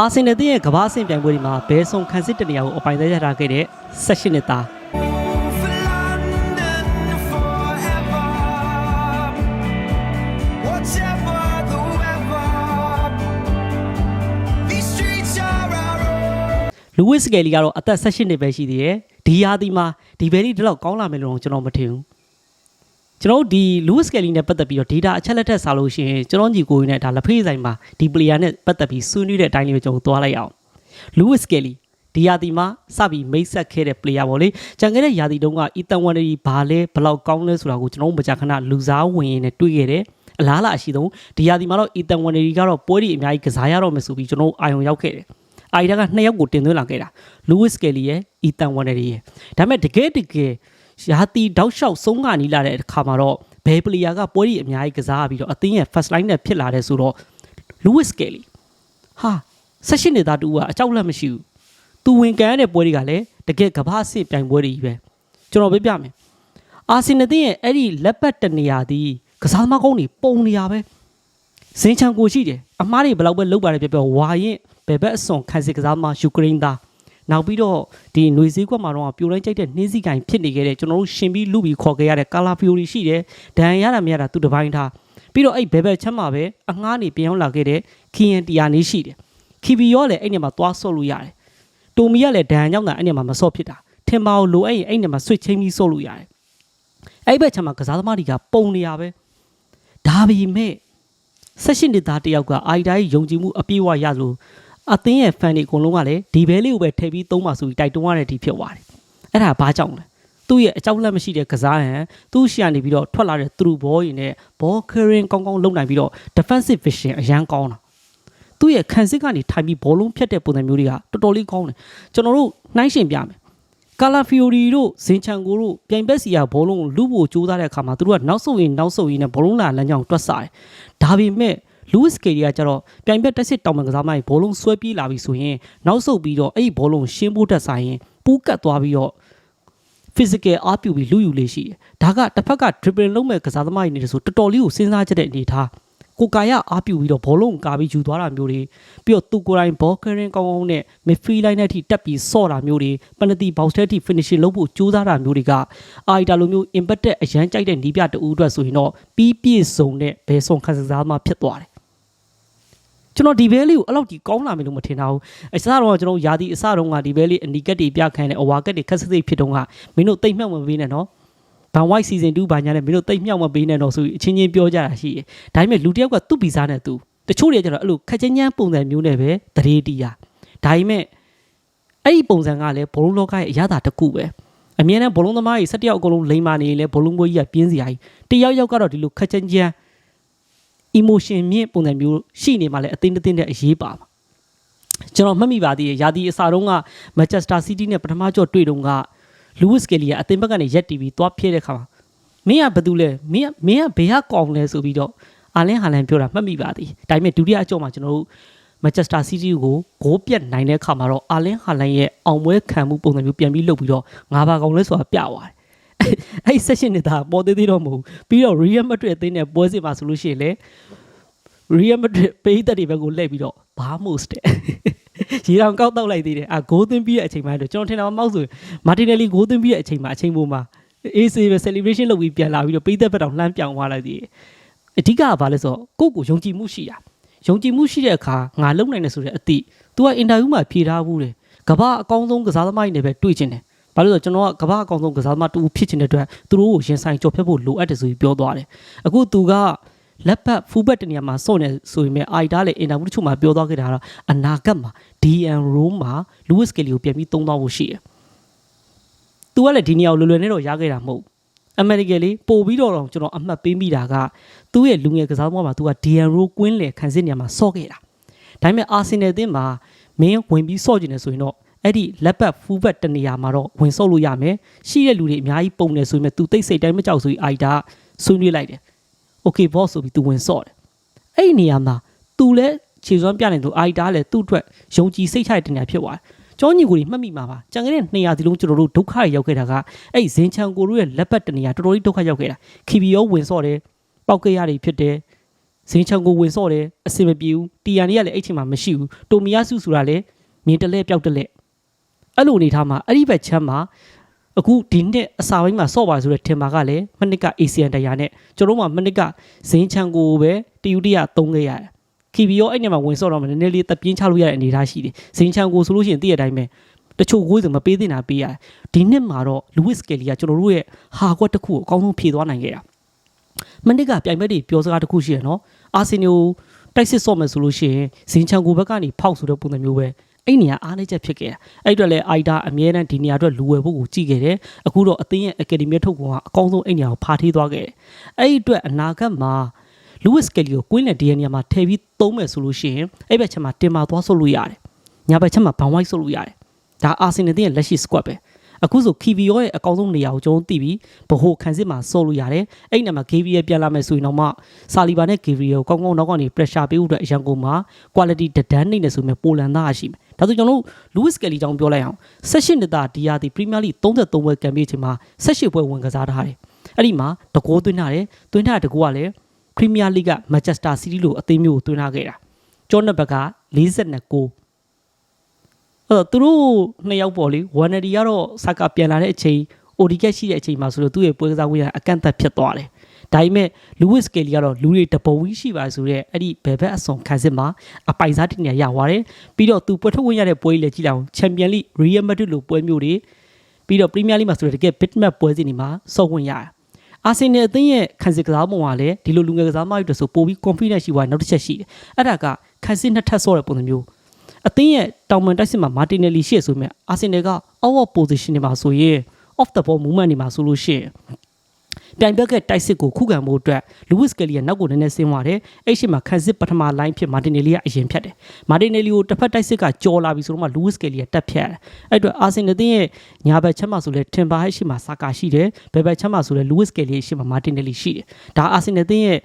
အာဆင်နယ်ရဲ့ကမ္ဘာအဆင့်ပြိုင်ပွဲဒီမှာဘဲဆုံခန်းစစ်တနေရာကိုအပိုင်သက်ရထားခဲ့တဲ့16နှစ်သား For London forever. Whatever the weather, these streets are our own. လူဝစ်စကယ်လီကတော့အသက်16နှစ်ပဲရှိသေးတယ်ဒီရာသီမှာဒီဘဲလေးဒီလောက်ကောင်းလာမယ်လို့တော့ကျွန်တော်မထင်ဘူး ကျွန်တော်တို့ဒီလူဝစ်စကယ်လီနဲ့ပတ်သက်ပြီးတော့ data အချက်လက်ထက်စာလို့ရှိရင်ကျွန်တော်ညီကိုရင်းနဲ့ဒါလက်ဖေးဆိုင်မှာဒီ player နဲ့ပတ်သက်ပြီးဆွေးနွေးတဲ့အတိုင်းလေးပဲကျွန်တော်သွားလိုက်အောင်လူဝစ်စကယ်လီဒီရာသီမှာစပြီးမိတ်ဆက်ခဲ့တဲ့ player ပေါ့လေကြံခဲ့တဲ့ရာသီတုန်းကအီတန်ဝန်ဒီဘာလဲဘယ်လောက်ကောင်းလဲဆိုတာကိုကျွန်တော်တို့မကြာခဏလူစားဝင်ရင်းနဲ့တွေ့ခဲ့တယ်အလားလာအရှိဆုံးဒီရာသီမှာတော့အီတန်ဝန်ဒီကတော့ပွဲဒီအများကြီးကစားရတော့မယ်ဆိုပြီးကျွန်တော်တို့အာရုံရောက်ခဲ့တယ်အာရီဒါကနှစ်ယောက်ကိုတင်သွင်းလာခဲ့တာလူဝစ်စကယ်လီရဲ့အီတန်ဝန်ဒီရဲ့ဒါပေမဲ့တကယ်တကယ် ရာသီတောက်လျှောက်ဆုံးကနီးလာတဲ့အခါမှာတော့ဘယ်ပလီယာကပွဲဒီအများကြီးကစားပြီးတော့အသင်းရဲ့ first line နဲ့ဖြစ်လာတဲ့ဆိုတော့လူဝစ်စကယ်လီဟာဆက်ရှိနေတာတူကအကြောက်လက်မရှိဘူးသူဝင်ကန်ရတဲ့ပွဲတွေကလည်းတကယ်ကမ္ဘာအဆင့်ပြိုင်ပွဲတွေကြီးပဲကျွန်တော်ပြပြမယ်အာဆင်နယ်ရဲ့အဲ့ဒီလက်ပတ်တနေရာဒီကစားသမားကောင်းတွေပုံနေရပဲဇင်ချန်ကိုရှိတယ်အမားတွေဘယ်လောက်ပဲလောက်ပါတယ်ပြပြဝါရင်ဘယ်ဘက်အစွန်ခံစစ်ကစားသမားယူကရိန်းသား နောက်ပြီးတော့ဒီຫນွေစည်းကွက်မှာတော့ပြိုလိုက်ကြိုက်တဲ့နှင်းစည်းကင်ဖြစ်နေခဲ့တဲ့ကျွန်တော်တို့ရှင်ပြီးလူပြီးခေါ်ခဲ့ရတဲ့ကာလာဖီယိုရီရှိတယ်ဒဏ်ရာရတာမရတာသူတစ်ပိုင်းထားပြီးတော့အဲ့ဘယ်ဘက်ချက်မှာပဲအငှားနေပြောင်းလာခဲ့တဲ့ခီယန်တီယာနေရှိတယ်ခီဗီရောလည်းအဲ့နေမှာသွားဆော့လို့ရတယ်တိုမီကလည်းဒဏ်ရာကြောင့်သာအဲ့နေမှာမဆော့ဖြစ်တာထင်ပါကိုလိုအဲ့ရင်အဲ့နေမှာဆွစ်ချင်းပြီးဆော့လို့ရတယ်အဲ့ဘက်ချက်မှာကစားသမားတွေကပုံနေရပဲဒါပေမဲ့ဆက်ရှင်နေသားတယောက်ကအိုင်တိုင်းယုံကြည်မှုအပြည့်အဝရလို့ အသင်းရဲ့ fan တွေအကုန်လုံးကလည်းဒီဘဲလေးကိုပဲထည့်ပြီးသုံးပါဆိုပြီးတိုက်တွန်းရတဲ့ဒီဖြစ်သွားတယ်အဲ့ဒါဘာကြောင့်လဲသူ့ရဲ့အကြောက်လက်မရှိတဲ့ကစားဟန်သူ့ရှီကနေပြီးတော့ထွက်လာတဲ့ through ball ရင်းနဲ့ ball carrying ကောင်းကောင်းလုပ်နိုင်ပြီးတော့ defensive vision အရန်ကောင်းတာသူ့ရဲ့ခံစစ်ကနေထိုင်ပြီးဘောလုံးဖြတ်တဲ့ပုံစံမျိုးတွေကတော်တော်လေးကောင်းတယ်ကျွန်တော်တို့နှိုင်းရှင်ပြမယ်ကာလာဖီယိုရီတို့ဇင်ချန်ကိုတို့ပြိုင်ဘက်စီယာဘောလုံးကိုလူဖို့ကြိုးစားတဲ့အခါမှာသူတို့ကနောက်ဆုတ်ရင်နောက်ဆုတ်ရင်နဲ့ဘောလုံးလာလမ်းကြောင်းတွက်စားတယ်ဒါပေမဲ့ လူးစ်ကေရီကကျတော့ပြိုင်ဘက်တက်စစ်တောင်ပံကစားမကြီးဘောလုံးဆွဲပြေးလာပြီဆိုရင်နောက်ဆုတ်ပြီးတော့အဲ့ဒီဘောလုံးရှင်းဖို့တက်ဆိုင်ရင်ပူးကတ်သွားပြီးတော့ physical အားပြုပြီးလူယူလေးရှိတယ်။ဒါကတစ်ဖက်က dribbling လုပ်မဲ့ကစားသမားတွေနေတယ်ဆိုတော်တော်လေးကိုစဉ်းစားချက်တဲ့အနေထားကိုကာယအားပြုပြီးတော့ဘောလုံးကိုကာပြီးယူသွားတာမျိုးတွေပြီးတော့သူကိုယ်တိုင် ball carrying ကောင်းကောင်းနဲ့ midfield line နဲ့အထိတက်ပြီးဆော့တာမျိုးတွေ penalty box ထဲအထိ finishing လုပ်ဖို့ကြိုးစားတာမျိုးတွေကအာရီတာလိုမျိုး impact အရန်ကြိုက်တဲ့နီးပြတူအတွက်ဆိုရင်တော့ပြီးပြည့်စုံတဲ့ဘယ်ဆုံးခန်းစားမှဖြစ်သွားတယ် ကျွန်တော်ဒီဘဲလေးကိုအဲ့လောက်ကြီးကောင်းလာမယ်လို့မထင်တာဘူးအစတော့ကျွန်တော်ယာဒီအစတော့ကဒီဘဲလေးအနီကက်တွေပြခိုင်းတယ်အဝါကက်တွေခက်စစ်စစ်ဖြစ်တော့ကမင်းတို့တိတ်မှောက်မပေးနဲ့နော်ဘန်ဝိုက်စီဇန်2ဘာညာနဲ့မင်းတို့တိတ်မှောက်မပေးနဲ့တော့ဆိုပြီးအချင်းချင်းပြောကြတာရှိတယ်ဒါပေမဲ့လူတစ်ယောက်ကသူ့ဗီဇာနဲ့သူတချို့တွေကျတော့အဲ့လိုခက်ချင်းချမ်းပုံစံမျိုးနဲ့ပဲတရေတီးရဒါပေမဲ့အဲ့ဒီပုံစံကလည်းဘောလုံးလောကရဲ့အရသာတစ်ခုပဲအမြဲတမ်းဘောလုံးသမားကြီး၁၁ယောက်အကုန်လုံးလိမ္မာနေရင်လည်းဘောလုံးပွဲကြီးကပြင်းစရာကြီးတယောက်ယောက်ကတော့ဒီလိုခက်ချင်းချမ်း emotion မြင့်ပုံစံမျိုးရှိနေမှလည်းအသိအသိတဲ့အရေးပါမှာကျွန်တော်မှတ်မိပါသေးတယ်ယာဒီအစာတုန်းက Manchester City နဲ့ပထမကြော့တွေ့တုန်းက Lewis Kelly ကအသင်းဘက်ကနေရက်တီပြီးသွားဖြည့်တဲ့ခါမှာမင်းကဘာတူလဲမင်းကမင်းကဘယ်ကကောင်းလဲဆိုပြီးတော့အာလင်ဟာလန်ပြောတာမှတ်မိပါသေးဒါပေမဲ့ဒုတိယအကြော့မှာကျွန်တော်တို့ Manchester City ကိုဂိုးပြတ်နိုင်တဲ့ခါမှာတော့အာလင်ဟာလန်ရဲ့အောင်ပွဲခံမှုပုံစံမျိုးပြန်ပြီးလုပ်ပြီးတော့ငါးပါးကောင်းလဲဆိုတာပြသွားတယ် အဲ့ဒီ session နေတာပေါ်သေးသေးတော့မဟုတ်ဘူးပြီးတော့ Real Madrid အသင်းနဲ့ပွဲစစ်မှာဆိုလို့ရှိရင်လေ Real Madrid ပေးသက်တွေဘက်ကိုလှည့်ပြီးတော့ဘာမို့စ်တဲ့ရေတောင်ကောက်တော့လိုက်သေးတယ်အာဂိုးသွင်းပြီးတဲ့အချိန်မှတော့ကျွန်တော်ထင်တာမောက်ဆိုမာတင်နယ်လီဂိုးသွင်းပြီးတဲ့အချိန်မှာအချိန်ပေါ်မှာ AC ပဲ celebration လုပ်ပြီးပြန်လာပြီးတော့ပေးသက်ဘက်တောင်လှမ်းပြောင်သွားလိုက်သေးတယ်အဓိကကဘာလဲဆိုတော့ကိုယ့်ကိုယုံကြည်မှုရှိတာယုံကြည်မှုရှိတဲ့အခါငါလုံနိုင်တယ်ဆိုတဲ့အသည့် तू ကအင်တာဗျူးမှာဖြေထားဘူးတယ်ကမ္ဘာအကောင်းဆုံးကစားသမားတွေနဲ့ပဲတွေ့ချင်တယ် ဘာလို့လဲဆိုတော့ကျွန်တော်ကကမ္ဘာအကောင်ဆုံးကစားသမားတူဖြစ်ချင်တဲ့အတွက်သူတို့ကိုရင်ဆိုင်ကြော်ဖြတ်ဖို့လိုအပ်တယ်ဆိုပြီးပြောသွားတယ်အခုသူကလက်ပတ်ဖူဘက်တနေရာမှာစော့နေဆိုပေမဲ့အိုက်တာလည်းအင်တာဗျူးတချို့မှာပြောသွားခဲ့တာကတော့အနာဂတ်မှာ DN Rome မှာ Lewis Kelly ကိုပြန်ပြီးသုံးသွားဖို့ရှိတယ်။သူကလည်းဒီနေရာကိုလွယ်လွယ်နဲ့တော့ရခဲ့တာမဟုတ်အမေရိကန်လေးပို့ပြီးတော့ကျွန်တော်အမှတ်ပေးမိတာကသူ့ရဲ့လူငယ်ကစားသမားမှာသူက DN Rome ကွင်းလယ်ခံစစ်နေရာမှာစော့ခဲ့တာ။ဒါပေမဲ့ Arsenal အသင်းမှာမင်းဝင်ပြီးစော့ကျင်နေဆိုရင်တော့ အဲ့ဒီလက်ပတ်ဖူးဘက်တနေရာမှာတော့ဝင်စော့လို့ရမယ်။ရှိတဲ့လူတွေအများကြီးပုံနေဆိုရင် तू တိတ်စိတ်တိုင်းမကြောက်ဆိုပြီးအိုက်တာဆွေးနွေးလိုက်တယ်။ okay boss ဆိုပြီး तू ဝင်စော့တယ်အဲ့ဒီနေရာမှာ तू လည်းခြေစွမ်းပြနေသူအိုက်တာလည်းသူ့အတွက်ယုံကြည်စိတ်ချတဲ့နေရာဖြစ်သွားတယ်ကျောင်းညီကိုတွေမှတ်မိမှာပါကြံခဲ့တဲ့200ဒီလုံးကျွန်တော်တို့ဒုက္ခတွေရောက်ခဲ့တာကအဲ့ဒီဇင်ချန်ကိုတို့ရဲ့လက်ပတ်တနေရာတော်တော်လေးဒုက္ခရောက်ခဲ့တာခီဘီယောဝင်စော့တယ်ပောက်ကြရတွေဖြစ်တယ် ဇင်းချန်ကိုဝင်စော့တယ်အဆင်မပြေဘူးတီယန်တွေကလည်းအဲ့ချိန်မှာမရှိဘူးတိုမီယာစုဆိုတာလည်းမြင်တလဲပျောက်တလဲ အဲ့လိုအနေထားမှာအဲ့ဒီဘက်ချမ်းမှာအခုဒီနှစ်အစာပိုင်းမှာစော့ပါဆိုတဲ့ထင်ပါကလည်းမနစ်က ASEAN တရားနဲ့ကျွန်တော်တို့မှမနစ်ကဇင်းချန်ကိုပဲတယူတရသုံးခဲ့ရတယ်ခီဘီရောအဲ့ညမှာဝင်စော့တော့မှနည်းနည်းလေးတပြင်းချလို့ရတဲ့အနေအထားရှိတယ်ဇင်းချန်ကိုဆိုလို့ရှိရင်တည့်ရတိုင်းပဲတချို့ကိုယ်ဆိုမပေးသင့်တာပေးရတယ်ဒီနှစ်မှာတော့ Lewis Kelly ကကျွန်တော်တို့ရဲ့ဟာကွက်တစ်ခုကိုအကောင်းဆုံးဖြည့်သွားနိုင်ခဲ့တာမနစ်ကပြိုင်ဘက်တွေပြောစကားတစ်ခုရှိရနော်အာဆင်နယ်ကိုတိုက်စစ်ဆော့မယ်ဆိုလို့ရှိရင်ဇင်ချန်ကိုဘက်ကနေဖောက်ဆိုတဲ့ပုံစံမျိုးပဲ အဲ့နေရာအားနည်းချက်ဖြစ်ခဲ့တာအဲ့အတွက်လည်းအိုက်တာအမြဲတမ်းဒီနေရာအတွက်လူဝယ်ဖို့ကိုကြည့်ခဲ့တယ်အခုတော့အသင်းရဲ့ academy ထုတ်ကောင်ကအကောင်းဆုံးအဲ့နေရာကိုဖာထေးသွားခဲ့တယ်အဲ့ဒီအတွက်အနာဂတ်မှာ Lewis Kelly ကိုကွင်းနဲ့ဒီနေရာမှာထည့်ပြီးသုံးမယ်ဆိုလို့ရှိရင်အဲ့ဘက်ချက်မှာတင်မာသွားဆုပ်လို့ရတယ်ညာဘက်ချက်မှာဘန်ဝိုက်ဆုပ်လို့ရတယ်ဒါအာဆင်နယ်တင်းရဲ့လက်ရှိ squad ပဲအခုဆို KVO ရဲ့အကောင်းဆုံးနေရာကိုကျွန်တော်သိပြီးဗဟိုခန်းစစ်မှာဆော့လို့ရတယ်အဲ့ဒီနေရာမှာ KVO ပြန်လာမယ်ဆိုရင်တော့မှစာလီဘာနဲ့ KVO ကိုကောင်းကောင်းနောက်ကနေ pressure ပေးဖို့အတွက်အရန်ကုန်မှာ quality တဒန်းနေနေဆိုမြပိုလန်သားရှိမယ် ဒါဆိုကျွန်တော်တို့ Lewis Kelly ကြောင့်ပြောလိုက်အောင်16နှစ်သားဒီယာဒီ Premier League 33ပွဲကံပေးချိန်မှာ18ပွဲဝင်ကစားထားတယ်အဲ့ဒီမှာတကိုးသွင်းထားတယ်သွင်းထားတဲ့တကိုးကလည်း Premier League က Manchester City လို့အသင်းမျိုးကိုသွင်းထားခဲ့တာကျော်နဘက်က42ကိုအဲ့တော့သူတို့နှစ်ယောက်ပေါ့လေဝမ်နဒီကတော့စကားပြန်လာတဲ့အချိန်အိုဒီကက်ရှိတဲ့အချိန်မှာဆိုလို့သူ့ရဲ့ပွဲကစားခွင့်ရအကန့်အသတ်ဖြစ်သွားတယ်။ ဒါပေမဲ့လူးဝစ်ကယ်လီကတော့လူတွေတပုံကြီးရှိပါဆိုတော့အဲ့ဒီဘယ်ဘက်အစုံခန်းစစ်မှာအပိုင်စားတင်နေရသွားတယ်။ပြီးတော့သူပွဲထုတ်ဝင်ရတဲ့ပွဲကြီးလည်းကြည့်လိုက်အောင်ချန်ပီယံလိရီယယ်မက်ဒရစ်လိုပွဲမျိုးတွေပြီးတော့ပရီးမီးယားလိမှာဆိုတော့တကယ်ဘစ်မက်ပွဲစဉ်တွေမှာစော့ဝင်ရတယ်။အာဆင်နယ်အသင်းရဲ့ခန်းစစ်ကစားပုံကလည်းဒီလိုလူငယ်ကစားမတွေဆိုပိုပြီး confidence ရှိသွားတယ်နောက်တစ်ချက်ရှိတယ်။အဲ့ဒါကခန်းစစ်နှစ်ထပ်စော့တဲ့ပုံစံမျိုးအသင်းရဲ့တောင်ပန်တိုက်စစ်မှာမာတင်နယ်လီရှိရဆိုမြဲအာဆင်နယ်က out of position တွေမှာဆိုရင် off the ball movement တွေမှာဆိုလို့ရှိရင် ပြိုင်ဘက်ကတိုက်စစ်ကိုခုခံဖို့အတွက် Lewis Kelly ကနောက်ကိုနည်းနည်းဆင်းသွားတယ်။အဲ့ရှိမှာခန်းစစ်ပထမ line ဖြစ်မာတင်နယ်လီကအရင်ဖြတ်တယ်။မာတင်နယ်လီကိုတစ်ဖက်တိုက်စစ်ကကြော်လာပြီဆိုတော့မှ Lewis Kelly ကတက်ဖြတ်တယ်။အဲ့အတွက်အာဆင်နယ်တင်းရဲ့ညာဘက်ချက်မှာဆိုလဲ Timber ဟဲ့ရှိမှာစာကာရှိတယ်။ဘယ်ဘက်ချက်မှာဆိုလဲ Lewis Kelly ရဲ့ရှိမှာမာတင်နယ်လီရှိတယ်။ဒါအာဆင်နယ်တင်းရဲ့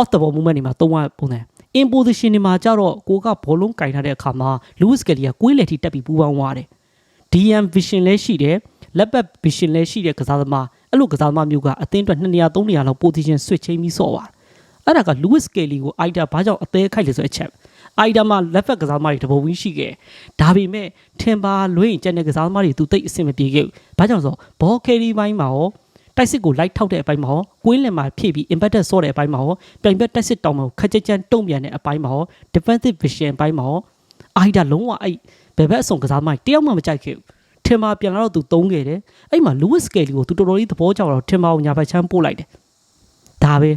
off the ball movement တွေမှာသုံးရပုံစံ in position တွေမှာကြတော့ကိုကဘောလုံးကင်ထားတဲ့အခါမှာ Lewis Kelly ကကွေးလေထိတက်ပြီးပူပေါင်းသွားတယ် DM vision လည်းရှိတယ်လက်ပတ် vision လည်းရှိတဲ့ကစားသမား အဲ့လိုကစားသမားမျိုးကအသင်းအတွက်2နေရာ3နေရာလောက် position switch ချိန်ပြီးဆော့သွားအဲ့ဒါက Lewis Kelly ကို Ida ဘာကြောင့်အသေးခိုက်လဲဆိုတဲ့အချက် Ida မှာလက်ဖက်ကစားသမားတွေတပုံဝင်းရှိခဲ့ဒါပေမဲ့ထင်ပါလွင့်ကျန်တဲ့ကစားသမားတွေသူတိတ်အဆင်မပြေခဲ့ဘူးဘာကြောင့်လဲဆိုတော့ဘောကယ်ရီပိုင်းမှာရောတိုက်စစ်ကိုလိုက်ထောက်တဲ့အပိုင်းမှာရောကွင်းလင်မှာဖြည့်ပြီး impacted ဆော့တဲ့အပိုင်းမှာရောပြိုင်ဘက်တိုက်စစ်တောင်မှာခက်ကြက်ကြမ်းတုံ့ပြန်တဲ့အပိုင်းမှာရော defensive vision အပိုင်းမှာရော Ida လုံးဝအဲ့ဘယ်ဘက်အဆုံကစားသမားတွေတယောက်မှမကြိုက်ခဲ့ဘူးထ င်ပါပြန်လာတော့သူသုံးခဲ့တယ်အဲ့မှာ Lewis Kelly ကိုသူတော်တော်လေးသဘောကျတော့ထင်ပါကိုညာဘက်ချမ်းပို့လိုက်တယ်ဒါပဲ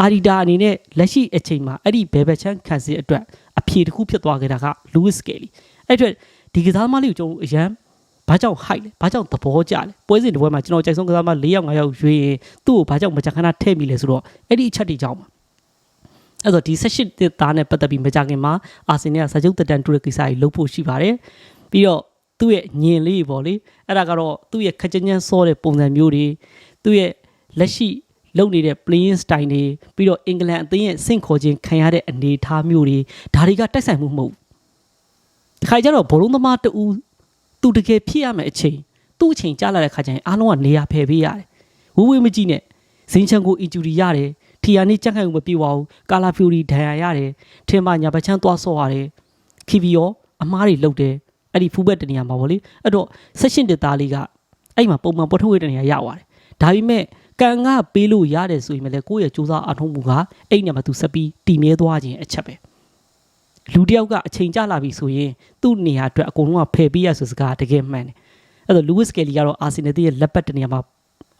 အာဒီတာအနေနဲ့လက်ရှိအချိန်မှာအဲ့ဒီဘယ်ဘက်ချမ်းခံစီအတွက်အဖြေတစ်ခုဖြစ်သွားခဲ့တာက Lewis Kelly အဲ့အတွက်ဒီကစားသမားလေးကိုကျွန်တော်အရန်ဘာကြောင့် high လဲဘာကြောင့်သဘောကျလဲပွဲစဉ်တစ်ပွဲမှာကျွန်တော်ကြိုက်ဆုံးကစားသမား၄ယောက်၅ယောက်ရွေးရင်သူ့ကိုဘာကြောင့်မကြခဏထည့်မိလဲဆိုတော့အဲ့ဒီအချက်တွေကြောင့်ပါအဲ့တော့ဒီ16တစ်သားနဲ့ပတ်သက်ပြီးမကြခင်မှာအာဆင်နယ်ကစာချုပ်တက်တန်တူတဲ့ကိစ္စကြီးလုပ်ဖို့ရှိပါတယ်ပြီးတော့ သူ့ရဲ့ညင်လေးပေါ့လေအဲ့ဒါကတော့သူ့ရဲ့ခက်ကြမ်းကြမ်းစောတဲ့ပုံစံမျိုးတွေသူ့ရဲ့လက်ရှိလုပ်နေတဲ့ playing style တွေပြီးတော့အင်္ဂလန်အသင်းရဲ့စင့်ခေါ်ခြင်းခံရတဲ့အနေအထားမျိုးတွေဒါတွေကတိုက်ဆိုင်မှုမဟုတ်ဘူးဒီခါကျတော့ဘောလုံးသမားတူသူတကယ်ဖြစ်ရမယ့်အချိန်သူ့အချိန်ကြာလာတဲ့ခါကျရင်အားလုံးကနေရာဖယ်ပေးရတယ်ဝဝေးမကြည့်နဲ့ဇင်းချန်ကိုအီဂျူရီရတယ်ထီယာနေကြက်ခိုင်မှုမပြေပါဘူးကာလာဖျူရီဒဏ်ရာရတယ်ထင်မညာပချမ်းသွားဆော့ရတယ်ခီဗီယောအမားတွေလုတ်တယ် အဲ့ဒီဖူးဘက်တနေရာမှာပေါ့လေအဲ့တော့ဆက်ရှင်တစ်သားလေးကအဲ့မှာပုံမှန်ပေါ်ထုတ်ရတဲ့နေရာရသွားတယ်ဒါပေမဲ့ကန်ကပေးလို့ရတယ်ဆိုရင်လည်းကိုယ့်ရဲ့စူးစမ်းအထောက်မှုကအဲ့ညမှာသူဆက်ပြီးတည်မြဲသွားခြင်းအချက်ပဲလူတယောက်ကအချိန်ကျလာပြီဆိုရင်သူ့နေရာအတွက်အကုန်လုံးကဖယ်ပေးရဆိုစကားတကယ်မှန်တယ်အဲ့တော့ Lewis Kelly ကတော့အာဆင်နယ်ရဲ့လက်ပတ်တနေရာမှာ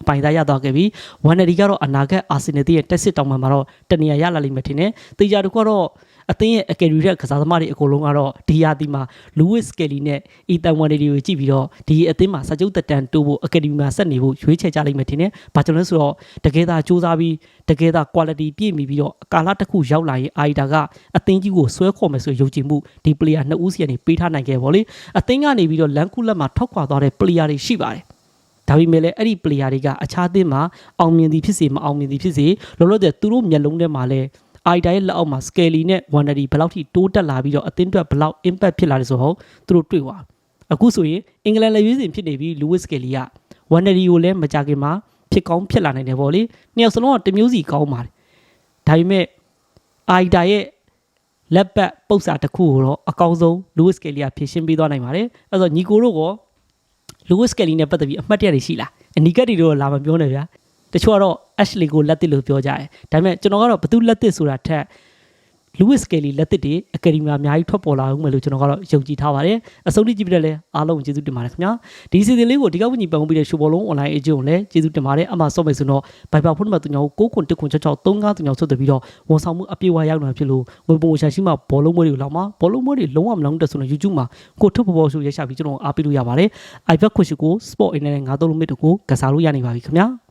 အပိုင်သားရသွားခဲ့ပြီးဝမ်နဒီကတော့အနာဂတ်အာဆင်နယ်ရဲ့တက်စစ်တောင်မှမှာတော့တနေရာရလာလိမ့်မယ်ထင်တယ်တေချာတကတော့ အသင်းရဲ့အကယ်ဒမီရဲ့ကစားသမားတွေအကုန်လုံးကတော့ဒီယာတီမှာ Lewis Kelly နဲ့ Ethan Wandy ကိုကြည့်ပြီးတော့ဒီအသင်းမှာစာချုပ်တက်တန်တိုးဖို့အကယ်ဒမီမှာဆက်နေဖို့ရွေးချယ်ကြလိမ့်မယ်ထင်တယ်။ဘာကြောင့်လဲဆိုတော့တကယ်သာစူးစမ်းပြီးတကယ်သာ quality ပြည့်မီပြီးတော့ကာလတစ်ခုရောက်လာရင်အာရီတာကအသင်းကြီးကိုဆွဲခေါ်မယ်ဆိုယုံကြည်မှုဒီ player နှစ်ဦးစီကနေပေးထားနိုင်ခဲ့ပါလေ။အသင်းကနေပြီးတော့လန်ကူလက်မှာထောက်ခွာသွားတဲ့ player တွေရှိပါတယ်။ဒါပေမဲ့လည်းအဲ့ဒီ player တွေကအခြားသင်းမှာအောင်မြင်သည်ဖြစ်စေမအောင်မြင်သည်ဖြစ်စေလောလောဆယ်သူတို့မျက်လုံးထဲမှာလည်း အိုက်တာရဲ့လက်အောက်မှာ Scaly နဲ့ Wandery ဘယ်လောက်ထိတိုးတက်လာပြီးတော့အသင်းအတွက်ဘယ်လောက် impact ဖြစ်လာလဲဆိုတော့သူတို့တွေ့သွားအခုဆိုရင်အင်္ဂလန်လည်းရွေးစင်ဖြစ်နေပြီး Lewis Scaly က Wandery ကိုလည်းမကြခင်မှာဖြစ်ကောင်းဖြစ်လာနိုင်တယ်ပေါ့လေနှစ်ယောက်စလုံးကတမျိုးစီကောင်းပါတယ်ဒါပေမဲ့အိုက်တာရဲ့လက်ပတ်ပု္ပ္ပစာတစ်ခုကိုတော့အကောင်းဆုံး Lewis Kelly ကဖြည့်ရှင်းပေးသွားနိုင်ပါတယ်အဲဆိုညီကိုတို့က Lewis Kelly နဲ့ပတ်သက်ပြီးအမှတ်တရတွေရှိလားအနီကတ်တွေတော့လာမပြောနဲ့ဗျာ တချို့ကတော့ Ashley ကိုလက်တစ်လို့ပြောကြတယ်ဒါပေမဲ့ကျွန်တော်ကတော့ဘသူလက်တစ်ဆိုတာထက် Lewis Kelly လက်တစ်တွေအကယ်ဒမီမှာအများကြီးထွက်ပေါ်လာအောင်မယ်လို့ကျွန်တော်ကတော့ယုံကြည်ထားပါတယ်အဆုံးထိကြည့်ပြတဲ့လဲအားလုံးကျေးဇူးတင်ပါတယ်ခင်ဗျာဒီစီစဉ်လေးကိုဒီကဝညီပန်ပြီးတဲ့ရှိုးဘောလုံး online agent ကိုလည်းကျေးဇူးတင်ပါတယ်အမှဆော့မယ်ဆိုတော့ Viber ဖုန်းနံပါတ်3ကို9ခွန်1ခွန်6 6 3 5 3 6ဆက်သွယ်ပြီးတော့ဝန်ဆောင်မှုအပြည့်အဝရောက်နေဖြစ်လို့ငွေပုံရှာရှိမှဘောလုံးမွေးတွေကိုလောက်မှာဘောလုံးမွေးတွေလုံးဝမလုံးတက်ဆိုတော့ YouTube မှာကိုထုတ်ပေါ်ပေါ်ဆိုရရှာပြီးကျွန်တော်အားပေးလို့ရပါတယ် iPad ခွန်ရှိကို Sport အနေနဲ့ငါးသုံးလုံးမြစ်တို့ကိုကစားလို့ရနေပါပြီခင်ဗျာ